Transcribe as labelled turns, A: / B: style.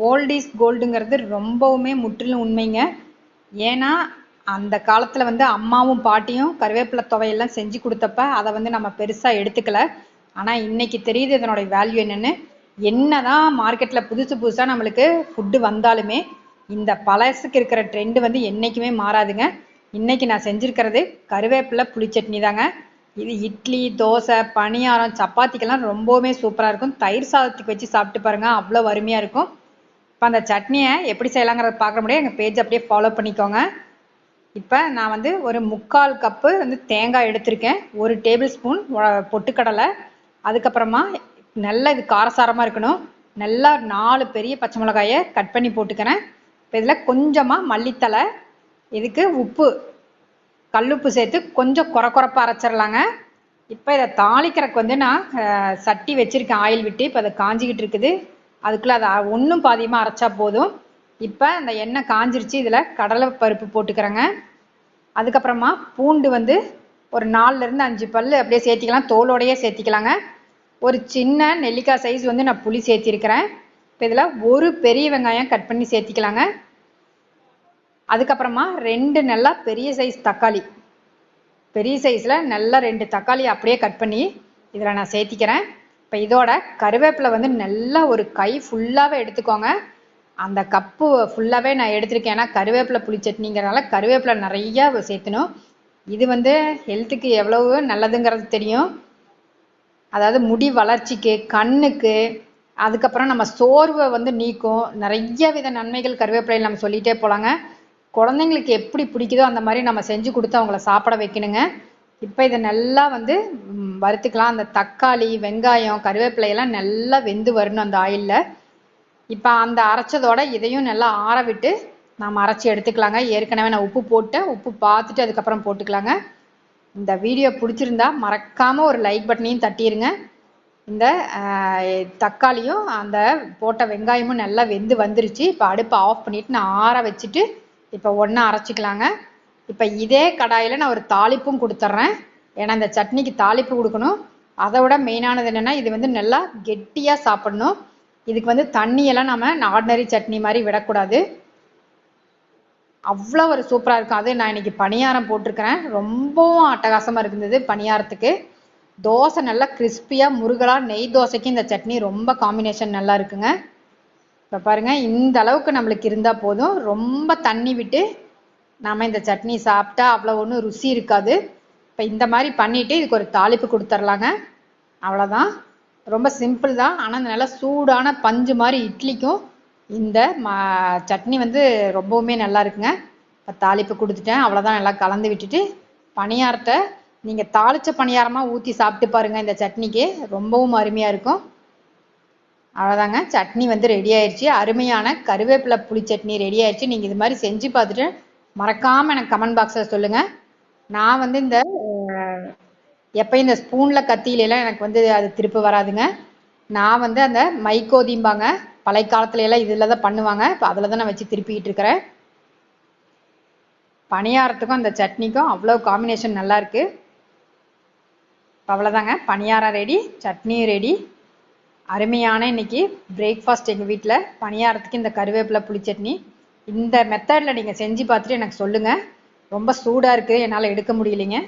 A: Old is கோல்டுங்கிறது ரொம்பவுமே முற்றிலும் உண்மைங்க. ஏன்னா அந்த காலத்தில் வந்து அம்மாவும் பாட்டியும் கருவேப்பிலை துவையெல்லாம் செஞ்சு கொடுத்தப்ப அதை வந்து நம்ம பெருசாக எடுத்துக்கல. ஆனால் இன்னைக்கு தெரியுது இதனுடைய வேல்யூ என்னென்னு. என்ன தான் மார்க்கெட்டில் புதுசு புதுசாக நம்மளுக்கு ஃபுட்டு வந்தாலுமே இந்த பழசுக்கு இருக்கிற ட்ரெண்டு வந்து என்றைக்குமே மாறாதுங்க. இன்னைக்கு நான் செஞ்சுருக்கிறது கருவேப்பிலை புளிச்சட்னி தாங்க. இது இட்லி தோசை பணியாரம் சப்பாத்திக்கெல்லாம் ரொம்பவுமே சூப்பராக இருக்கும். தயிர் சாதத்துக்கு வச்சு சாப்பிட்டு பாருங்கள் அவ்வளோ அருமையாக இருக்கும். இப்போ அந்த சட்னியை எப்படி செய்யலாங்கிறத பார்க்க முடியும் எங்கள் பேஜ் அப்படியே ஃபாலோ பண்ணிக்கோங்க. இப்போ நான் வந்து ஒரு முக்கால் கப்பு வந்து தேங்காய் எடுத்திருக்கேன். ஒரு டேபிள் ஸ்பூன் பொட்டுக்கடலை. அதுக்கப்புறமா நல்லா இது காரசாரமாக இருக்கணும். நல்லா நாலு பெரிய பச்சை மிளகாயை கட் பண்ணி போட்டுக்கிறேன். இப்போ இதில் கொஞ்சமாக மல்லித்தலை இதுக்கு உப்பு கல்லுப்பு சேர்த்து கொஞ்சம் குறை குறைப்பாக அரைச்சிடலாங்க இப்போ இதை தாளிக்கிறக்கு வந்து நான் சட்டி வச்சுருக்கேன். ஆயில் விட்டு இப்போ அதை காஞ்சிக்கிட்டு இருக்குது. அதுக்குள்ளே அதை ஒன்றும் பாதியமாக அரைச்சா போதும். இப்போ அந்த எண்ணெய் காஞ்சிருச்சு இதில் கடலை பருப்பு போட்டுக்கிறேங்க. அதுக்கப்புறமா பூண்டு வந்து ஒரு நாலுலேருந்து அஞ்சு பல் அப்படியே சேர்த்திக்கலாம் தோலோடையே சேர்த்திக்கலாங்க. ஒரு சின்ன நெல்லிக்காய் சைஸ் வந்து நான் புளி சேர்த்திருக்கிறேன். இப்போ இதில் ஒரு பெரிய வெங்காயம் கட் பண்ணி சேர்த்திக்கலாங்க. அதுக்கப்புறமா ரெண்டு நல்லா பெரிய சைஸ் தக்காளி. பெரிய சைஸில் நல்லா ரெண்டு தக்காளி அப்படியே கட் பண்ணி இதில் நான் சேர்த்திக்கிறேன். இப்போ இதோட கருவேப்பிலை வந்து நல்லா ஒரு கை ஃபுல்லாகவே எடுத்துக்கோங்க. அந்த கப்பு ஃபுல்லாகவே நான் எடுத்திருக்கேன். ஏன்னா கருவேப்பிலை புளி சட்னிங்கிறனால கருவேப்பிலை நிறையா சேர்த்தணும். இது வந்து ஹெல்த்துக்கு எவ்வளவு நல்லதுங்கிறது தெரியும். அதாவது முடி வளர்ச்சிக்கு கண்ணுக்கு அதுக்கப்புறம் நம்ம சோர்வை வந்து நீக்கும். நிறைய வித நன்மைகள் கருவேப்பிலையில் நம்ம சொல்லிகிட்டே போகலாங்க குழந்தைங்களுக்கு எப்படி பிடிக்குதோ அந்த மாதிரி நம்ம செஞ்சு கொடுத்து அவங்கள சாப்பிட வைக்கணுங்க. இப்போ இதை நல்லா வந்து வறுத்துக்கலாம். அந்த தக்காளி வெங்காயம் கருவேப்பிலை எல்லாம் நல்லா வெந்து வரணும் அந்த ஆயிலில். இப்போ அந்த அரைச்சதோட இதையும் நல்லா ஆற விட்டு நாம் அரைச்சி எடுத்துக்கலாங்க. ஏற்கனவே நான் உப்பு போட்டேன். உப்பு பார்த்துட்டு அதுக்கப்புறம் போட்டுக்கலாங்க. இந்த வீடியோ பிடிச்சிருந்தா மறக்காமல் ஒரு லைக் பட்டனையும் தட்டிடுங்க இந்த தக்காளியும் அந்த போட்ட வெங்காயமும் நல்லா வெந்து வந்துருச்சு. இப்போ அடுப்பை ஆஃப் பண்ணிட்டு நான் ஆற வச்சுட்டு இப்போ ஒன்றா அரைச்சிக்கலாங்க. இப்போ இதே கடாயில் நான் ஒரு தாளிப்பும் கொடுத்துட்றேன் ஏன்னா இந்த சட்னிக்கு தாளிப்பு கொடுக்கணும். அதை விட மெயினானது என்னென்னா இது வந்து நல்லா கெட்டியாக சாப்பிடணும். இதுக்கு வந்து தண்ணியெல்லாம் நம்ம ஆர்டினரி சட்னி மாதிரி விடக்கூடாது. அவ்வளோ ஒரு சூப்பராக இருக்கும். அது நான் இன்னைக்கு பணியாரம் போட்டிருக்கிறேன். ரொம்பவும் அட்டகாசமாக இருந்தது பணியாரத்துக்கு. தோசை நல்லா கிறிஸ்பியாக முருகலாக நெய் தோசைக்கு இந்த சட்னி ரொம்ப காம்பினேஷன் நல்லா இருக்குங்க. இப்போ பாருங்க இந்த அளவுக்கு நம்மளுக்கு இருந்தால் போதும். ரொம்ப தண்ணி விட்டு நாம இந்த சட்னி சாப்பிட்டா அவ்வளோ ஒன்றும் ருசி இருக்காது. இப்போ இந்த மாதிரி பண்ணிட்டு இதுக்கு ஒரு தாளிப்பு கொடுத்துர்லாங்க. அவ்வளோதான் ரொம்ப சிம்பிள் தான். ஆனால் நல்லா சூடான பஞ்சு மாதிரி இட்லிக்கும் இந்த மா சட்னி வந்து ரொம்பவுமே நல்லா இருக்குங்க. இப்போ தாளிப்பு கொடுத்துட்டேன். அவ்வளோதான் நல்லா கலந்து விட்டுட்டு பணியாரத்தை நீங்கள் தாளிச்ச பணியாரமாக ஊற்றி சாப்பிட்டு பாருங்க இந்த சட்னிக்கு. ரொம்பவும் அருமையாக இருக்கும். அவ்வளோதாங்க சட்னி வந்து ரெடி ஆயிடுச்சு அருமையான கருவேப்பிலை புளி சட்னி ரெடி ஆயிடுச்சு நீங்கள் இது மாதிரி செஞ்சு பார்த்துட்டு மறக்காமல் எனக்கு கமெண்ட் பாக்ஸில் சொல்லுங்கள் நான் வந்து இந்த அஹ், எப்பயும் இந்த ஸ்பூனில் கத்தியிலலாம் எனக்கு வந்து அது திருப்பி வராதுங்க. நான் வந்து அந்த மைக்கோதிம்பாங்க பழைய காலத்துல எல்லாம் இதில் தான் பண்ணுவாங்க. இப்போ அதில் தான் நான் வச்சு திருப்பிக்கிட்டு இருக்கிறேன். பணியாரத்துக்கும் அந்த சட்னிக்கும் அவ்வளோ காம்பினேஷன் நல்லா இருக்கு. இப்போ அவ்வளோதாங்க பணியாரம் ரெடி சட்னியும் ரெடி அருமையான இன்னைக்கு பிரேக்ஃபாஸ்ட் எங்கள் வீட்டில் பணியாரத்துக்கு இந்த கருவேப்பிலை புளி சட்னி இந்த மெத்தடில் நீங்கள் செஞ்சு பார்த்துட்டு எனக்கு சொல்லுங்கள் ரொம்ப சூடாக இருக்குது என்னால் எடுக்க முடியலைங்க.